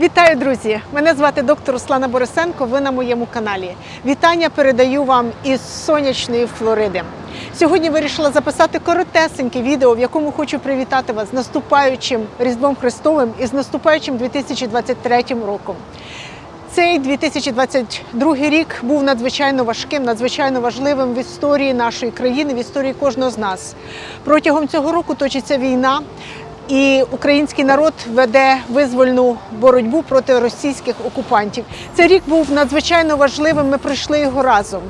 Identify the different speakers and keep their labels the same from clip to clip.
Speaker 1: Вітаю, друзі! Мене звати доктор Руслана Борисенко. Ви на моєму каналі. Вітання передаю вам із сонячної Флориди. Сьогодні вирішила записати коротесеньке відео, в якому хочу привітати вас з наступаючим Різдвом Христовим і з наступаючим 2023 роком. Цей 2022 рік був надзвичайно важким, надзвичайно важливим в історії нашої країни, в історії кожного з нас. Протягом цього року точиться війна, і український народ веде визвольну боротьбу проти російських окупантів. Цей рік був надзвичайно важливим. Ми пройшли його разом.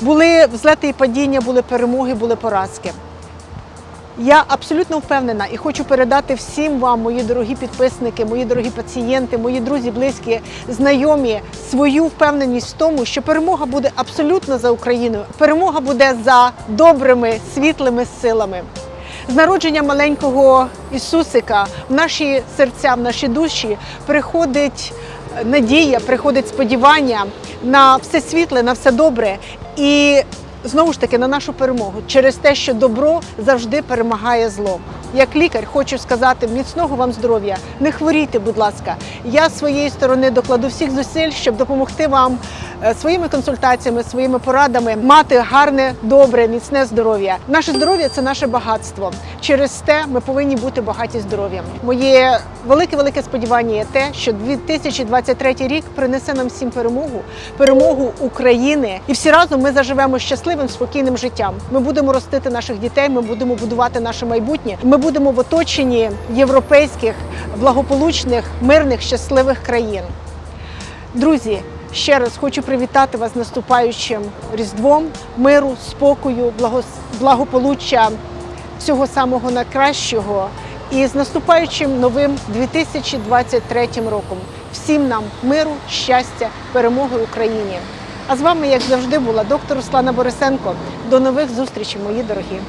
Speaker 1: Були взлети і падіння, були перемоги, були поразки. Я абсолютно впевнена і хочу передати всім вам, мої дорогі підписники, мої дорогі пацієнти, мої друзі, близькі, знайомі, свою впевненість в тому, що перемога буде абсолютно за Україною. Перемога буде за добрими, світлими силами. З народження маленького Ісусика в наші серця, в наші душі приходить надія, приходить сподівання на все світле, на все добре. І знову ж таки на нашу перемогу через те, що добро завжди перемагає зло. Як лікар хочу сказати міцного вам здоров'я. Не хворійте, будь ласка. Я з своєї сторони докладу всіх зусиль, щоб допомогти вам е, своїми консультаціями, своїми порадами мати гарне, добре, міцне здоров'я. Наше здоров'я це наше багатство. Через те ми повинні бути багаті здоров'ям. Моє велике велике сподівання є те, що 2023 рік принесе нам всім перемогу, перемогу України, і всі разом ми заживемо щасливим, спокійним життям. Ми будемо ростити наших дітей, ми будемо будувати наше майбутнє. Ми будемо в оточенні європейських благополучних, мирних, щасливих країн. Друзі, ще раз хочу привітати вас з наступаючим Різдвом, миру, спокою, благополуччя, всього самого найкращого. І з наступаючим новим 2023 роком. Всім нам миру, щастя, перемоги Україні. А з вами, як завжди, була доктор Руслана Борисенко. До нових зустрічей, мої дорогі.